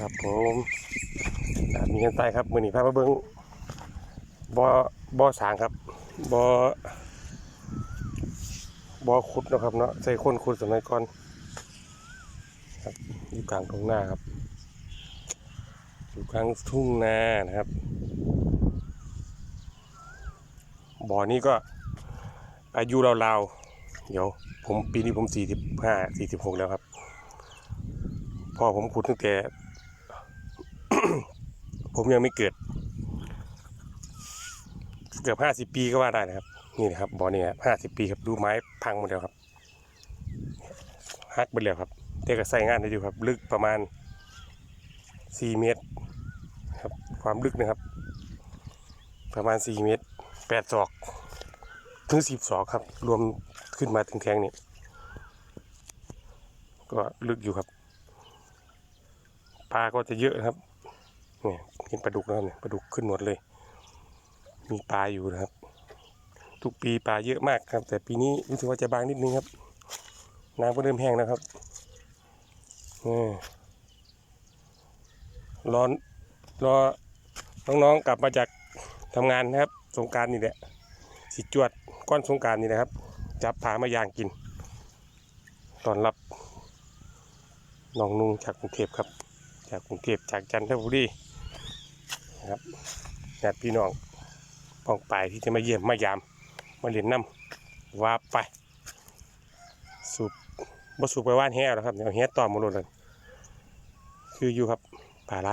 ครับผมอ่ามีเงินไปครับมือนี้พามาเบิ้งบ่อบอสางครับบ่อบอขุดนะครับเนาะใส่คนขุดสมัยก่อนครับอยู่กลางทุ่งนาครับอยู่กลางทุ่งนานะครับบ่อนี้ก็อายุราวๆเดี๋ยว ผมปีนี้ผมสี่สิบห้าสี่สิบหกแล้วครับพ่อผมขุดตั้งแต่ ผมยังไม่เกิด เกือบห้าสิบปีก็ว่าได้นะครับ นี่นะครับบ่อนี่ห้าสิบปีครับดูไม้พังหมดแล้วครับหักไปแล้วครับแต่ก็ใส่งานได้อยู่ครับ ลึกประมาณสี่เมตรครับความลึกนะครับ ประมาณสี่เมตรแปดศอกถึงสิบศอกครับ รวมขึ้นมาถึงแทงนี่ก็ลึกอยู่ครับปลาก็จะเยอะครับ เนี่ยเห็นปลาดุกนะครับเนี่ยปลาดุกขึ้นหมดเลย มีปลาอยู่นะครับ ทุกปีปลาเยอะมากครับ แต่ปีนี้รู้สึกว่าจะบางนิดนึงครับ น้ำก็เริ่มแห้งแล้วครับนี่รอรอน้องๆกลับมาจากทำงานนะครับสงการนี่แหละสิจวดก้อนสงการนี่นะครับ จับปลามาย่างกิน ตอนรับน้องนุ่งจากกรุงเทพครับ จากกรุงเทพจากจันทบุรี นะครับญาติพี่น้องปองไปที่จะมาเยี่ยมมายาม มาเรียนน้ำว่าไป สูบบ่สูบไปว่านแห่แล้วครับเดี๋ยวแห่ต่อมาลดเลยคืออยู่ครับป่าไร